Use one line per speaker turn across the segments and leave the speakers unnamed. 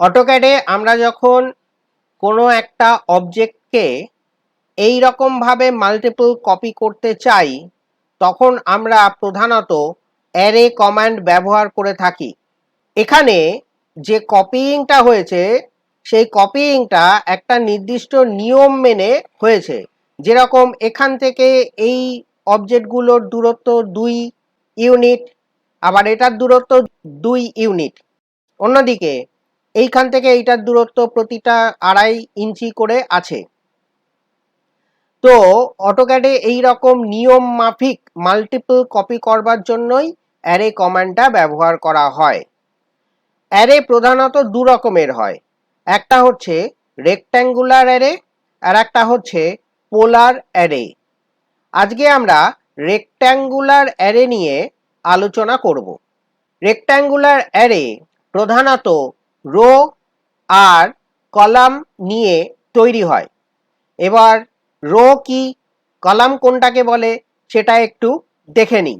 অটোক্যাডে আমরা যখন কোনো একটা অবজেক্টকে এই রকমভাবে মাল্টিপল কপি করতে চাই, তখন আমরা প্রধানত অ্যারে কমান্ড ব্যবহার করে থাকি। এখানে যে কপিংটা হয়েছে, সেই কপিংটা একটা নির্দিষ্ট নিয়ম মেনে হয়েছে। যেরকম এখান থেকে এই অবজেক্টগুলোর দূরত্ব দুই ইউনিট আবার এটার দূরত্ব দুই ইউনিট অন্যদিকে এইখান থেকে এইটার দূরত্ব প্রতিটা আড়াই ইঞ্চি করে আছে। তো অটোক্যাডে এই রকম নিয়ম মাফিক মাল্টিপল কপি করবার জন্যই অ্যারে কমান্ডটা ব্যবহার করা হয়। অ্যারে প্রধানত দু রকমের হয়। একটা হচ্ছে রেক্ট্যাঙ্গুলার অ্যারে আর একটা হচ্ছে পোলার অ্যারে আজকে আমরা রেক্ট্যাঙ্গুলার অ্যারে নিয়ে আলোচনা করব। রেক্ট্যাঙ্গুলার অ্যারে প্রধানত রো আর কলাম নিয়ে তৈরি হয়। এবার রো কি কলাম কোনটাকে বলে সেটা একটু দেখে নিই।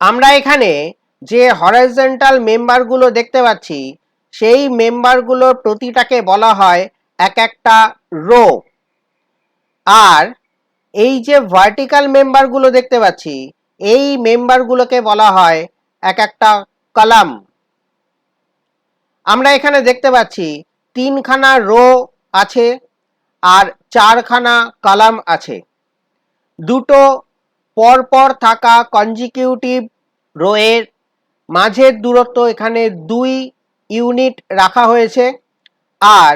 আমরা এখানে যে হরাইজেন্টাল মেম্বারগুলো দেখতে পাচ্ছি, সেই মেম্বারগুলোর প্রতিটাকে বলা হয় এক একটা রো। আর এই যে ভার্টিক্যাল মেম্বারগুলো দেখতে পাচ্ছি, এই মেম্বারগুলোকে বলা হয় এক একটা কলাম। আমরা এখানে দেখতে পাচ্ছি, তিনখানা রো আছে আর চারখানা কলাম আছে। দুটো পরপর থাকা কনজিকিউটিভ রোয়ের মাঝের দূরত্ব এখানে দুই ইউনিট রাখা হয়েছে আর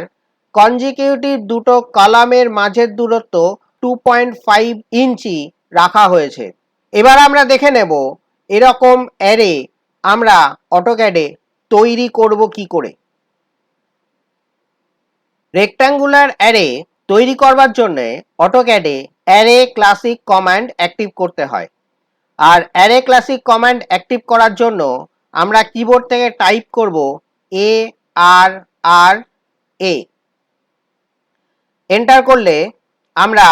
কনজিকিউটিভ দুটো কলামের মাঝের দূরত্ব টু পয়েন্ট ফাইভ ইঞ্চি রাখা হয়েছে। এবার আমরা দেখে নেব, এরকম অ্যারে আমরা অটোক্যাডে তৈরি করব কি করে? রেক্ট্যাঙ্গুলার অ্যারে তৈরি করবার জন্য অটোক্যাডে অ্যারে ক্লাসিক কমান্ড অ্যাক্টিভ করতে হয়। আর অ্যারে ক্লাসিক কমান্ড অ্যাক্টিভ করার জন্য আমরা কিবোর্ড থেকে টাইপ করব এ আর আর এ এন্টার করলে আমরা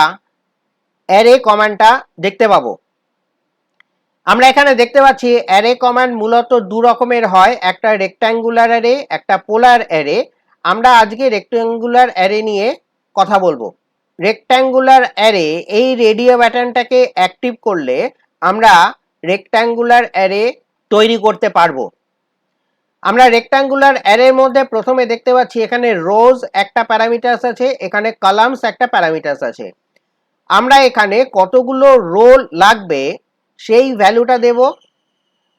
অ্যারে কমান্ডটা দেখতে পাবো। আমরা এখানে দেখতে পাচ্ছি অ্যারে কমান্ড মূলত দু রকমের হয়, একটা রেক্ট্যাঙ্গুলার অ্যারে একটা পোলার অ্যারে আমরা আজকে রেক্ট্যাঙ্গুলার অ্যারে নিয়ে কথা বলব। রেক্ট্যাঙ্গুলার অ্যারে এই রেডিও ব্যাটার্নটাকে অ্যাক্টিভ করলে আমরা রেক্ট্যাঙ্গুলার অ্যারে তৈরি করতে পারব। আমরা রেক্ট্যাঙ্গুলার অ্যারের মধ্যে প্রথমে দেখতে পাচ্ছি এখানে রোজ একটা প্যারামিটার্স আছে, এখানে কলামস একটা প্যারামিটার্স আছে। আমরা এখানে কতগুলো রো লাগবে সেই ভ্যালুটা দেব।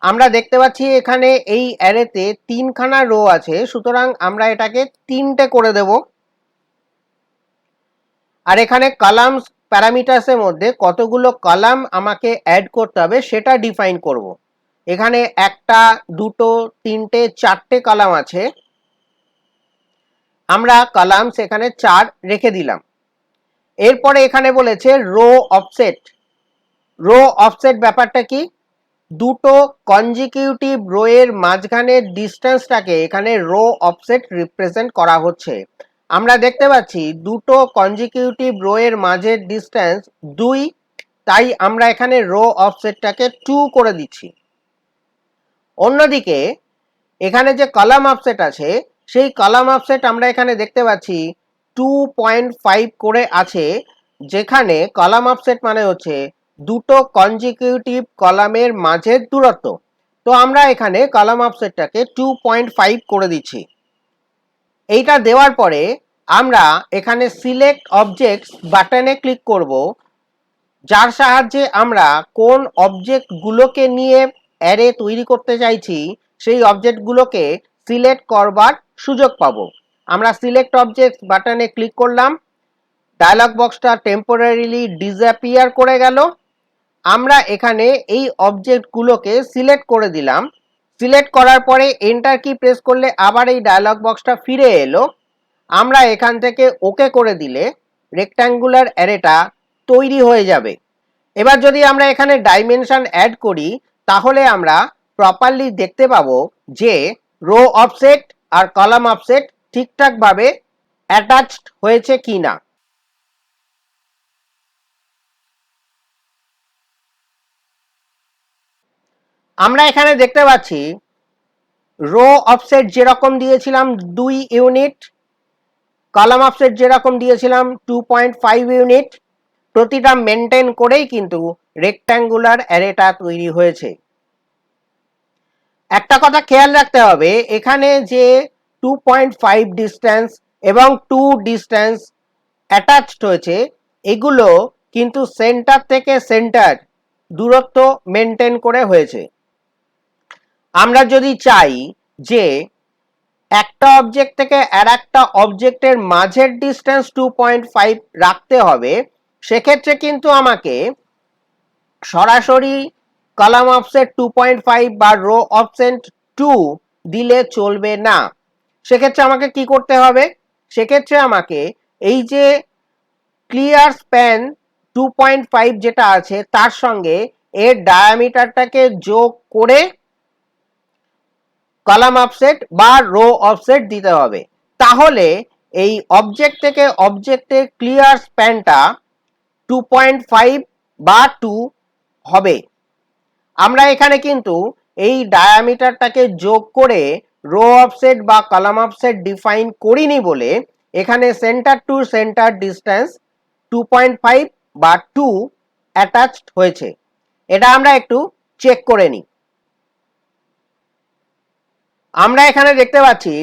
আমরা দেখতে পাচ্ছি এখানে এই অ্যারেতে তিনখানা রো আছে, সুতরাং আমরা এটাকে তিনটে করে দেব। আর এখানে কলামস প্যারামিটার্সের মধ্যে কতগুলো কলাম আমাকে অ্যাড করতে হবে সেটা ডিফাইন করব। এখানে একটা, দুটো, তিনটে, চারটে কলাম আছে। আমরা কলামস এখানে চার রেখে দিলাম। এরপরে এখানে বলেছে রো অফসেট রো অফসেট ব্যাপারটা কি? দুটো কনজিকিউটিভ রোয়ের মাঝখানের ডিস্টেন্সটাকে এখানে রো অফসেট রিপ্রেজেন্ট করা হচ্ছে। আমরা দেখতে পাচ্ছি দুটো কনজিকিউটিভ রোয়ের মাঝের ডিস্টেন্স দুই, তাই আমরা এখানে রো অফসেটটাকে টু করে দিচ্ছি। অন্যদিকে এখানে যে কলাম অফসেট আছে, সেই কলাম অফসেট আমরা এখানে দেখতে পাচ্ছি টু পয়েন্ট ফাইভ করে আছে, যেখানে কলাম অফসেট মানে হচ্ছে দুটো কনজিকিউটিভ কলামের মাঝের দূরত্ব। তো আমরা এখানে কলাম অফসেটটাকে টু পয়েন্ট ফাইভ করে দিচ্ছি। এইটা দেওয়ার পরে আমরা এখানে সিলেক্ট অবজেক্টস বাটনে ক্লিক করব। যার সাহায্যে আমরা কোন অবজেক্টগুলোকে নিয়ে অ্যারে তৈরি করতে চাইছি, সেই অবজেক্টগুলোকে সিলেক্ট করবার সুযোগ পাবো। আমরা সিলেক্ট অবজেক্টস বাটনে ক্লিক করলাম। ডায়লগ বক্সটা টেম্পোরারিলি ডিসঅ্যাপিয়ার করে গেল। আমরা এখানে এই অবজেক্টগুলোকে সিলেক্ট করে দিলাম। সিলেক্ট করার পরে এন্টার কি প্রেস করলে আবার এই ডায়লগ বক্সটা ফিরে এলো। আমরা এখান থেকে ওকে করে দিলে রেক্ট্যাঙ্গুলার অ্যারেটা তৈরি হয়ে যাবে। এবার যদি আমরা এখানে ডাইমেনশন অ্যাড করি, তাহলে আমরা প্রপারলি দেখতে পাবো যে রো অফসেট আর কলাম অফসেট ঠিকঠাকভাবে অ্যাটাচড হয়েছে কি না আমরা এখানে দেখতে পাচ্ছি রো অফসেট যেরকম দিয়েছিলাম দুই ইউনিট কলাম অফসেট যেরকম দিয়েছিলাম টু পয়েন্ট ফাইভ ইউনিট প্রতিটা মেনটেন করেই কিন্তু রেক্ট্যাঙ্গুলার অ্যারেটা তৈরি হয়েছে। একটা কথা খেয়াল রাখতে হবে, এখানে যে টু পয়েন্ট ফাইভ ডিস্ট্যান্স এবং টু ডিস্ট্যান্স অ্যাটাচড হয়েছে, এগুলো কিন্তু সেন্টার থেকে সেন্টার দূরত্ব মেনটেন করে হয়েছে। আমরা যদি চাই যে একটা অবজেক্ট থেকে আর একটা অবজেক্টের মাঝের ডিস্টেন্স টু পয়েন্ট ফাইভ রাখতে হবে, সেক্ষেত্রে কিন্তু আমাকে সরাসরি column offset two point five বা রো অফসেট টু দিলে চলবে না। সেক্ষেত্রে আমাকে কি করতে হবে? সেক্ষেত্রে আমাকে এই যে clear span two point five যেটা আছে, তার সঙ্গে এর ডায়ামিটারটাকে যোগ করে কলাম অফসেট বা রো অফসেট দিতে হবে। তাহলে এই অবজেক্ট থেকে অবজেক্টে ক্লিয়ার স্প্যানটা টু পয়েন্ট ফাইভ বা টু হবে। আমরা এখানে কিন্তু এই ডায়ামিটারটাকে যোগ করে রো অফসেট বা কলাম অফসেট ডিফাইন করিনি বলে এখানে centre to centre distance two point five বা টু অ্যাটাচড হয়েছে। এটা আমরা একটু চেক করে নিই। আমরা এখানে দেখতে পাচ্ছি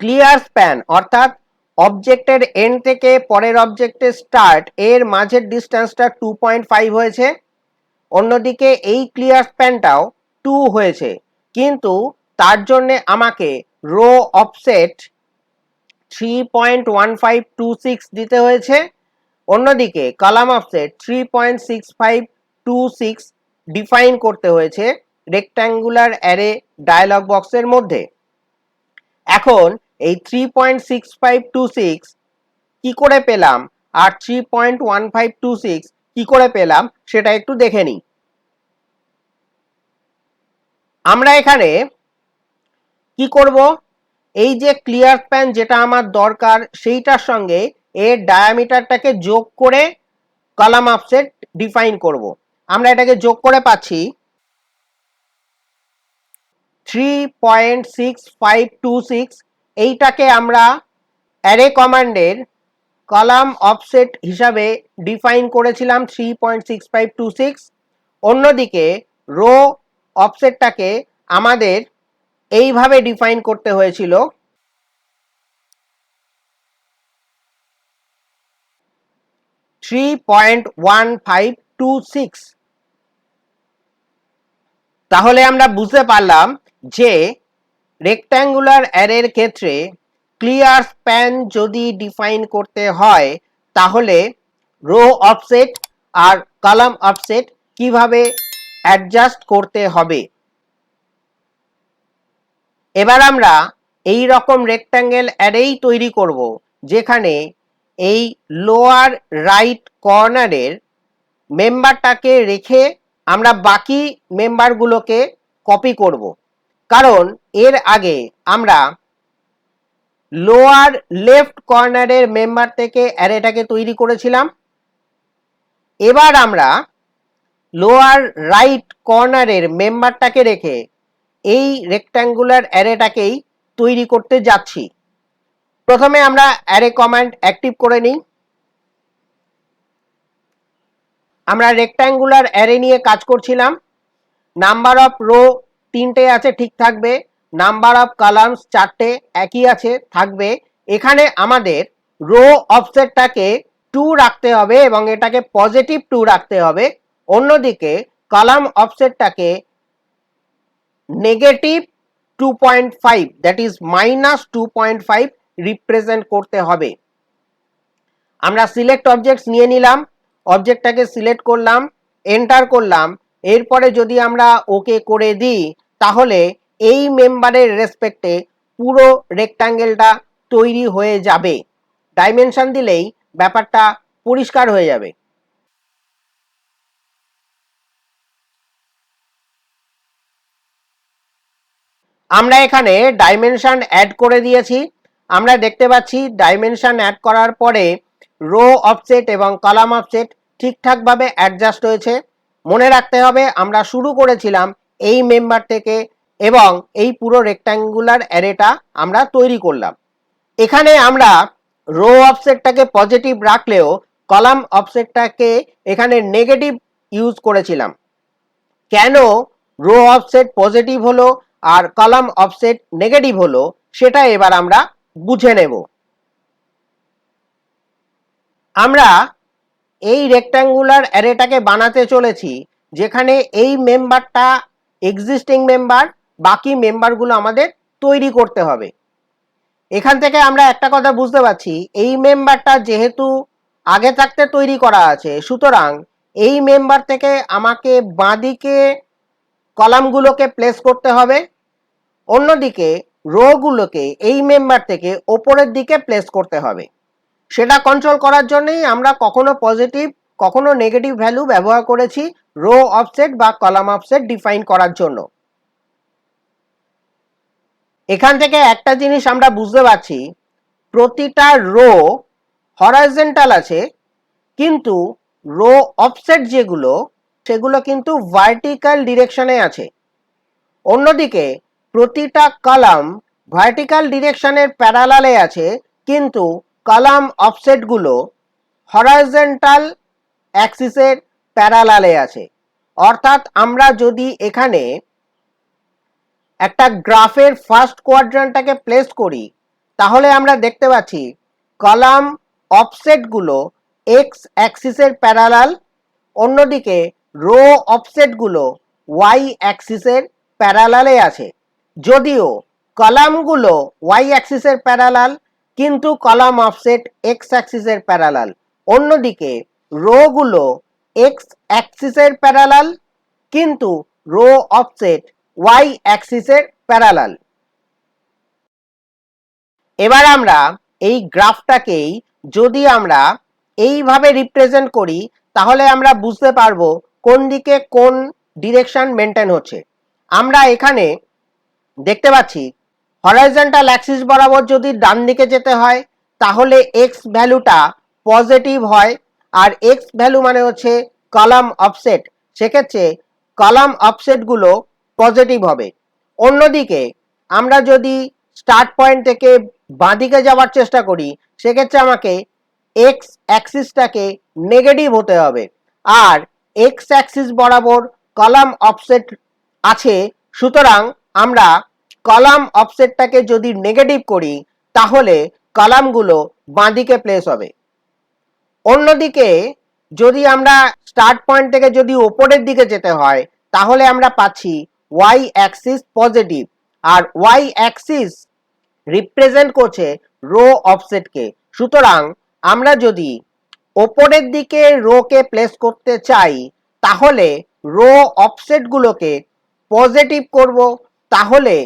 ক্লিয়ার স্প্যান অর্থাৎ অবজেক্টের এন্ড থেকে পরের অবজেক্টের স্টার্ট এর মাঝের ডিস্টেন্সটা টু পয়েন্ট ফাইভ হয়েছে, অন্যদিকে এই ক্লিয়ার স্প্যানটাও টু হয়েছে। কিন্তু তার জন্য আমাকে row offset three point one five two six দিতে হয়েছে, অন্যদিকে column offset three point six five two six define করতে হয়েছে। রেক্ট্যাঙ্গুলার অ্যারে ডায়ালগ বক্সের মধ্যে। এখন এই three point six five two six কী করে পেলাম? আর three point one five two six কী করে পেলাম? সেটা একটু দেখে নিই। আমরা এখানে কি করব? এই যে ক্লিয়ার প্যান যেটা আমার দরকার, সেইটার সঙ্গে এর ডায়ামিটারটাকে যোগ করে কলাম অফসেট ডিফাইন করব। আমরা এটাকে যোগ করে পাচ্ছি three point six five two six এইটাকে আমরা অ্যারে কমান্ডের কলাম অফসেট হিসাবে ডিফাইন করেছিলাম three point six five two six অন্যদিকে রো অফসেটটাকে আমাদের এইভাবে ডিফাইন করতে হয়েছিল। Three point one five two six তাহলে আমরা বুঝতে পারলাম যে রেক্ট্যাঙ্গুলার অ্যারের ক্ষেত্রে ক্লিয়ার স্প্যান যদি ডিফাইন করতে হয়, তাহলে রো অফসেট আর কলাম অফসেট কীভাবে অ্যাডজাস্ট করতে হবে? এবার আমরা এই রকম রেক্ট্যাঙ্গেল অ্যারেই তৈরি করব, যেখানে এই লোয়ার রাইট কর্নারের মেম্বারটাকে রেখে আমরা বাকি মেম্বারগুলোকে কপি করব। কারণ এর আগে আমরা লোয়ার লেফট কর্নারের মেম্বার থেকে অ্যারেটাকে তৈরি করেছিলাম। এবার আমরা লোয়ার রাইট কর্নারের মেম্বারটাকে রেখে এই রেক্ট্যাঙ্গুলার অ্যারেটাকেই তৈরি করতে যাচ্ছি। প্রথমে আমরা অ্যারে কমান্ড অ্যাক্টিভ করে নিই। আমরা রেক্ট্যাঙ্গুলার অ্যারে নিয়ে কাজ করছিলাম। নাম্বার অফ রো তিনটে আছে, ঠিক থাকবে। নাম্বার অফ কালামস চারটে একই আছে, থাকবে। এখানে আমাদের রো অফসেটটাকে টু রাখতে হবে এবং এটাকে পজিটিভ টু রাখতে হবে। অন্যদিকে column অফসেটটাকে negative two point five that is minus two point five represent করতে হবে। আমরা সিলেক্ট অবজেক্টস নিয়ে নিলাম অবজেক্টটাকে সিলেক্ট করলাম এন্টার করলাম। এরপরে যদি আমরা ওকে করে দিই তাহলে এই মেম্বারের রেসপেক্টে পুরো রেক্টাঙ্গেলটা তৈরি হয়ে যাবে। ডাইমেনশন দিলেই ব্যাপারটা পরিষ্কার হয়ে যাবে। আমরা এখানে ডাইমেনশন অ্যাড করে দিয়েছি। আমরা দেখতে পাচ্ছি ডাইমেনশন অ্যাড করার পরে রো অফসেট এবং কলাম অফসেট ঠিকঠাকভাবে অ্যাডজাস্ট হয়েছে। মনে রাখতে হবে আমরা শুরু করেছিলাম এই মেম্বার থেকে এবং এই পুরো রেক্ট্যাঙ্গুলার অ্যারেটা আমরা তৈরি করলাম। এখানে আমরা রো অফসেটটাকে পজিটিভ রাখলেও কলাম অফসেটটাকে এখানে নেগেটিভ ইউজ করেছিলাম। কেন রো অফসেট পজিটিভ হলো আর কলাম অফসেট নেগেটিভ হলো সেটা এবার আমরা বুঝে নেব। আমরা এই রেক্ট্যাঙ্গুলার অ্যারেটাকে বানাতে চলেছি যেখানে এই মেম্বারটা এক্সিস্টিং মেম্বার বাকি মেম্বারগুলো আমাদের তৈরি করতে হবে। এখান থেকে আমরা একটা কথা বুঝতে পারছি, এই মেম্বারটা যেহেতু আগে থাকতে তৈরি করা আছে, সুতরাং এই মেম্বার থেকে আমাকে বাঁদিকে কলামগুলোকে প্লেস করতে হবে, অন্যদিকে রোগুলোকে এই মেম্বার থেকে ওপরের দিকে প্লেস করতে হবে। সেটা কন্ট্রোল করার জন্যই আমরা কখনো পজিটিভ কখনো নেগেটিভ ভ্যালু ব্যবহার করেছি রো অফসেট বা কলাম অফসেট ডিফাইন করার জন্য। এখান থেকে একটা জিনিস আমরা বুঝতে পারছি, প্রতিটা রো হরাইজেন্টাল আছে, কিন্তু রো অফসেট যেগুলো, সেগুলো কিন্তু ভার্টিক্যাল ডিরেকশনে আছে। অন্যদিকে প্রতিটা কলাম ভার্টিক্যাল ডিরেকশনের প্যারালালে আছে, কিন্তু কলাম অফসেটগুলো হরাইজেন্টাল অ্যাক্সিসের প্যারালালে আছে। অর্থাৎ আমরা যদি এখানে একটা গ্রাফের ফার্স্ট কোয়াড্রান্টটাকে প্লেস করি, তাহলে আমরা দেখতে পাচ্ছি কলাম অফসেটগুলো এক্স অ্যাক্সিসের প্যারালাল, অন্যদিকে রো অফসেটগুলো ওয়াই অ্যাক্সিসের প্যারালালে আছে। যদিও কলামগুলো ওয়াই অ্যাক্সিসের প্যারালাল, কিন্তু কলাম অফসেট এক্স অ্যাক্সিসের প্যারালাল। অন্যদিকে রোগুলো এক্স অ্যাক্সিসের প্যারালাল কিন্তু রো অফসেট ওয়াই অ্যাক্সিসের প্যারালাল এবার আমরা এই গ্রাফটাকেই যদি আমরা এইভাবে রিপ্রেজেন্ট করি, তাহলে আমরা বুঝতে পারব কোন দিকে কোন ডিরেকশন মেনটেন হচ্ছে। আমরা এখানে দেখতে পাচ্ছি হরাইজন্টাল অ্যাক্সিস বরাবর যদি ডান দিকে যেতে হয়, তাহলে এক্স ভ্যালুটা পজিটিভ হয় আর এক্স ভ্যালু মানে হচ্ছে কলাম অফসেট সেক্ষেত্রে কলাম অফসেটগুলো পজিটিভ হবে। অন্যদিকে আমরা যদি স্টার্ট পয়েন্ট থেকে বাঁদিকে যাওয়ার চেষ্টা করি, সেক্ষেত্রে আমাকে এক্স অ্যাক্সিসটাকে নেগেটিভ হতে হবে। আর এক্স অ্যাক্সিস বরাবর কলাম অফসেট আছে, সুতরাং আমরা কলাম অফসেটটাকে যদি নেগেটিভ করি, তাহলে কলামগুলো বাঁদিকে প্লেস হবে। অন্যদিকে যদি আমরা স্টার্ট পয়েন্ট থেকে যদি ওপরের দিকে যেতে হয়, তাহলে আমরা পাচ্ছি ওয়াই অ্যাক্সিস পজিটিভ আর ওয়াই অ্যাক্সিস রিপ্রেজেন্ট করছে রো অফসেটকে সুতরাং আমরা যদি ওপরের দিকে রোকে প্লেস করতে চাই, তাহলে রো অফসেটগুলোকে পজিটিভ করব, তাহলে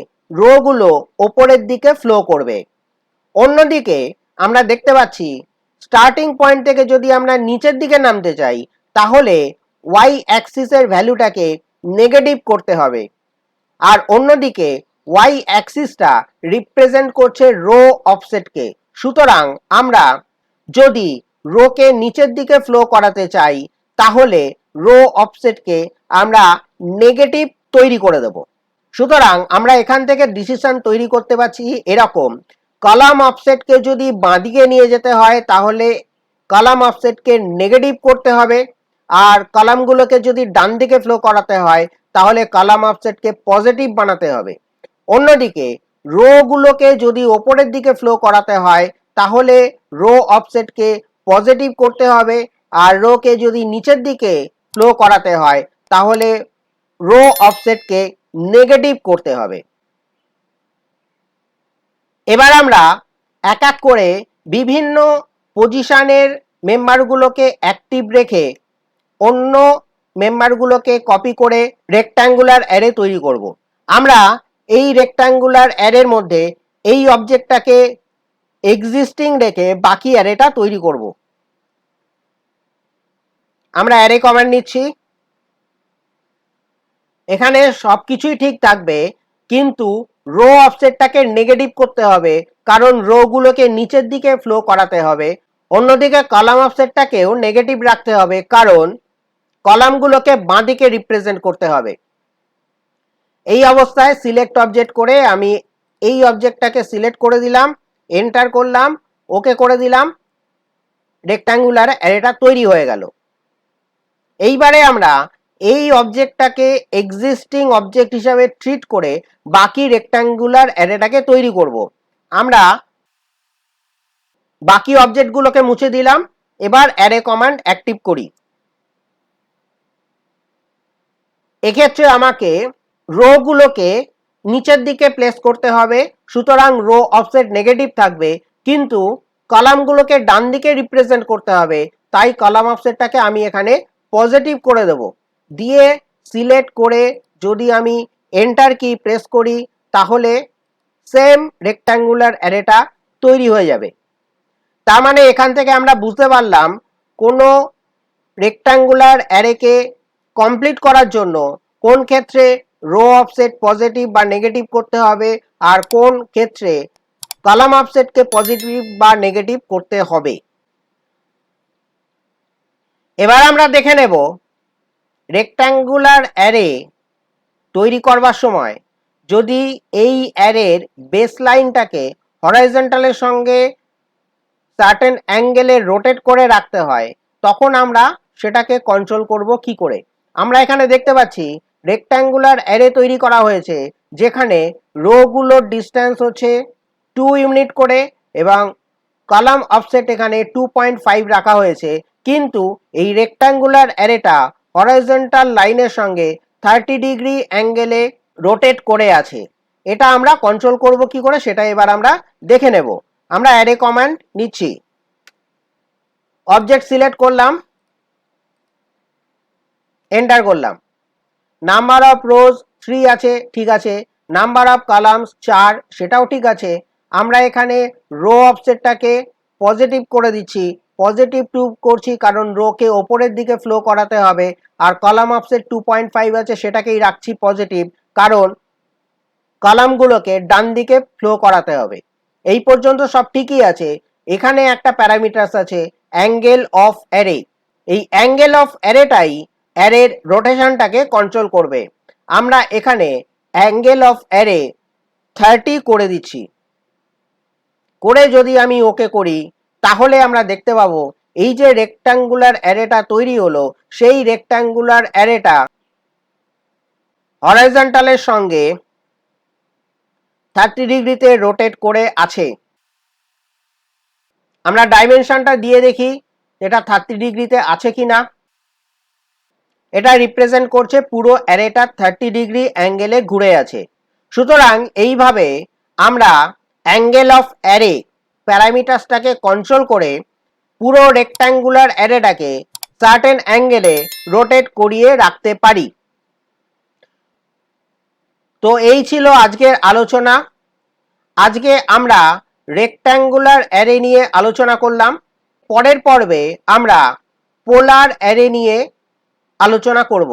রোগুলো ওপরের দিকে ফ্লো করবে। অন্যদিকে আমরা দেখতে পাচ্ছি স্টার্টিং পয়েন্ট থেকে যদি আমরা নিচের দিকে নামতে চাই, তাহলে ওয়াই অ্যাক্সিসের ভ্যালুটাকে নেগেটিভ করতে হবে। আর অন্যদিকে ওয়াই অ্যাক্সিসটা রিপ্রেজেন্ট করছে রো অফসেটকে সুতরাং আমরা যদি রোকে নিচের দিকে ফ্লো করাতে চাই, তাহলে রো অফসেটকে আমরা নেগেটিভ তৈরি করে দেব। সুতরাং আমরা এখান থেকে ডিসিশন তৈরি করতে পারছি এরকম। কলাম অফসেটকে যদি বাঁদিকে নিয়ে যেতে হয়, তাহলে কলাম অফসেটকে নেগেটিভ করতে হবে। আর কলামগুলোকে যদি ডান দিকে ফ্লো করাতে হয়, তাহলে কলাম অফসেটকে পজিটিভ বানাতে হবে। অন্যদিকে, রোগুলোকে যদি ওপরের দিকে ফ্লো করাতে হয়, তাহলে রো অফসেটকে পজিটিভ করতে হবে। আর রোকে যদি নিচের দিকে ফ্লো করাতে হয়, তাহলে রো অফসেটকে নেগেটিভ করতে হবে। এবার আমরা এক এক করে বিভিন্ন পজিশনের মেম্বারগুলোকে অ্যাক্টিভ রেখে অন্য মেম্বারগুলোকে কপি করে রেক্ট্যাঙ্গুলার অ্যারে তৈরি করব। আমরা এই রেক্ট্যাঙ্গুলার অ্যারের মধ্যে এই অবজেক্টটাকে এক্সিস্টিং রেখে বাকি অ্যারেটা তৈরি করব। আমরা অ্যারে কমান্ড নিচ্ছি এখানে সব কিছুই ঠিক থাকবে, কিন্তু রো অফসেটটাকে নেগেটিভ করতে হবে, কারণ রো গুলোকে নিচের দিকে ফ্লো করাতে হবে। অন্যদিকে কলাম অফসেটটাকেও নেগেটিভ রাখতে হবে, কারণ কলামগুলোকে বাঁ দিকে রিপ্রেজেন্ট করতে হবে। এই অবস্থায় সিলেক্ট অবজেক্ট করে আমি এই অবজেক্টটাকে সিলেক্ট করে দিলাম এন্টার করলাম ওকে করে দিলাম রেক্টাঙ্গুলার অ্যারেটা তৈরি হয়ে গেল। এইবারে আমরা এই অবজেক্টটাকে এক্সিস্টিং অবজেক্ট হিসাবে ট্রিট করে বাকি রেক্টাঙ্গুলার অ্যারেটাকে তৈরি করব। আমরা বাকি অবজেক্টগুলোকে মুছে দিলাম, এবার অ্যারে কমান্ড অ্যাক্টিভ করি। এক্ষেত্রে আমাকে রোগুলোকে নিচের দিকে প্লেস করতে হবে, সুতরাং রো অফসেট নেগেটিভ থাকবে, কিন্তু কলামগুলোকে ডান দিকে রিপ্রেজেন্ট করতে হবে, তাই কলাম অফসেটটাকে আমি এখানে পজিটিভ করে দেব। দিয়ে সিলেক্ট করে যদি আমি এন্টার কি প্রেস করি, তাহলে সেম রেক্ট্যাঙ্গুলার অ্যারেটা তৈরি হয়ে যাবে। তার মানে এখান থেকে আমরা বুঝতে পারলাম, কোনো রেক্ট্যাঙ্গুলার অ্যারেকে কমপ্লিট করার জন্য কোন ক্ষেত্রে রো অফসেট পজিটিভ বা নেগেটিভ করতে হবে আর কোন ক্ষেত্রে কলাম অফসেটকে পজিটিভ বা নেগেটিভ করতে হবে। এবার আমরা দেখে নেব রেক্ট্যাঙ্গুলার অ্যারে তৈরি করবার সময় যদি এই অ্যারের বেস লাইনটাকে হরাইজেন্টালের সঙ্গে সার্টেন অ্যাঙ্গেলে রোটেট করে রাখতে হয়, তখন আমরা সেটাকে কন্ট্রোল করব কি করে? আমরা এখানে দেখতে পাচ্ছি রেক্ট্যাঙ্গুলার অ্যারে তৈরি করা হয়েছে, যেখানে রোগুলোর ডিস্টেন্স হচ্ছে টু ইউনিট করে এবং কলাম অফসেট এখানে টু পয়েন্ট ফাইভ রাখা হয়েছে। কিন্তু এই রেক্ট্যাঙ্গুলার অ্যারেটা হরাইজেন্টাল লাইনের সঙ্গে থার্টি ডিগ্রি অ্যাঙ্গেলে রোটেট করে আছে। এটা আমরা কন্ট্রোল করব কি করে? সেটা এবার আমরা দেখে নেব। আমরা অ্যারে কমান্ড নিচ্ছি। অবজেক্ট সিলেক্ট করলাম। এন্টার করলাম। নাম্বার অফ রোজ থ্রি আছে, ঠিক আছে। নাম্বার অফ কালামস চার, সেটাও ঠিক আছে। আমরা এখানে রো অফসেটটাকে পজিটিভ করে দিচ্ছি। পজিটিভ টু করছি কারণ রোকে ওপরের দিকে ফ্লো করাতে হবে। আর column offset two point five আছে, সেটাকেই রাখছি পজিটিভ কারণ কলামগুলোকে ডান দিকে ফ্লো করাতে হবে। এই পর্যন্ত সব ঠিকই আছে। এখানে একটা প্যারামিটার্স আছে অ্যাঙ্গেল অফ অ্যারে এই অ্যাঙ্গেল অফ অ্যারেটাই অ্যারের রোটেশনটাকে কন্ট্রোল করবে। আমরা এখানে অ্যাঙ্গেল অফ অ্যারে থার্টি করে দিচ্ছি। করে যদি আমি ওকে করি তাহলে আমরা দেখতে পাবো, এই যে রেক্টাঙ্গুলার অ্যারেটা তৈরি হলো, সেই রেক্টাঙ্গুলার অ্যারেটা হরাইজন্টালের সঙ্গে থার্টি ডিগ্রিতে রোটেট করে আছে। আমরা ডাইমেনশনটা দিয়ে দেখি, এটা থার্টি ডিগ্রিতে আছে কি না এটা রিপ্রেজেন্ট করছে পুরো অ্যারেটা থার্টি ডিগ্রি অ্যাঙ্গেলে ঘুরে আছে। সুতরাং এইভাবে আমরা অ্যাঙ্গেল অফ অ্যারে প্যারামিটার্সটাকে কন্ট্রোল করে পুরো রেক্ট্যাঙ্গুলার অ্যারেটাকে সার্টেন অ্যাঙ্গেলে রোটেট করিয়ে রাখতে পারি। তো এই ছিল আজকের আলোচনা। আজকে আমরা রেক্ট্যাঙ্গুলার অ্যারে নিয়ে আলোচনা করলাম। পরের পর্বে আমরা পোলার অ্যারে নিয়ে আলোচনা করব।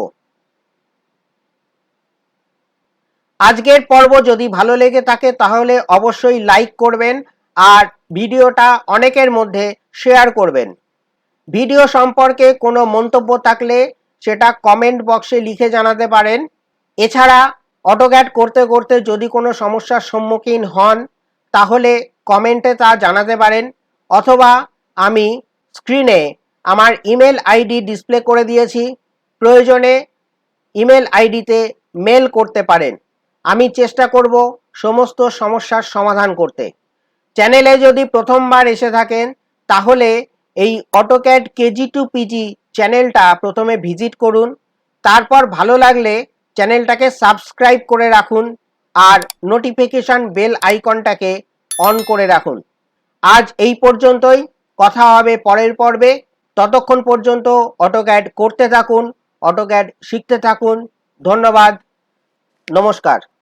আজকের পর্ব যদি ভালো লেগে থাকে তাহলে অবশ্যই লাইক করবেন আর ভিডিওটা অনেকের মধ্যে শেয়ার করবেন। ভিডিও সম্পর্কে কোনো মন্তব্য থাকলে সেটা কমেন্ট বক্সে লিখে জানাতে পারেন। এছাড়া অটোক্যাট করতে করতে যদি কোনো সমস্যার সম্মুখীন হন, তাহলে কমেন্টে তা জানাতে পারেন অথবা আমি স্ক্রিনে আমার ইমেল আইডি ডিসপ্লে করে দিয়েছি। প্রয়োজনে ইমেল আইডিতে মেল করতে পারেন। আমি চেষ্টা করব সমস্ত সমস্যার সমাধান করতে। চ্যানেলে যদি প্রথমবার এসে থাকেন, তাহলে এই অটোক্যাড কেজি টু পিজি চ্যানেলটা প্রথমে ভিজিট করুন। তারপর ভালো লাগলে চ্যানেলটাকে সাবস্ক্রাইব করে রাখুন আর নোটিফিকেশান বেল আইকনটাকে অন করে রাখুন। আজ এই পর্যন্তই। কথা হবে পরের পর্বে। ততক্ষণ পর্যন্ত অটোক্যাড করতে থাকুন, অটোক্যাড শিখতে থাকুন। ধন্যবাদ। নমস্কার।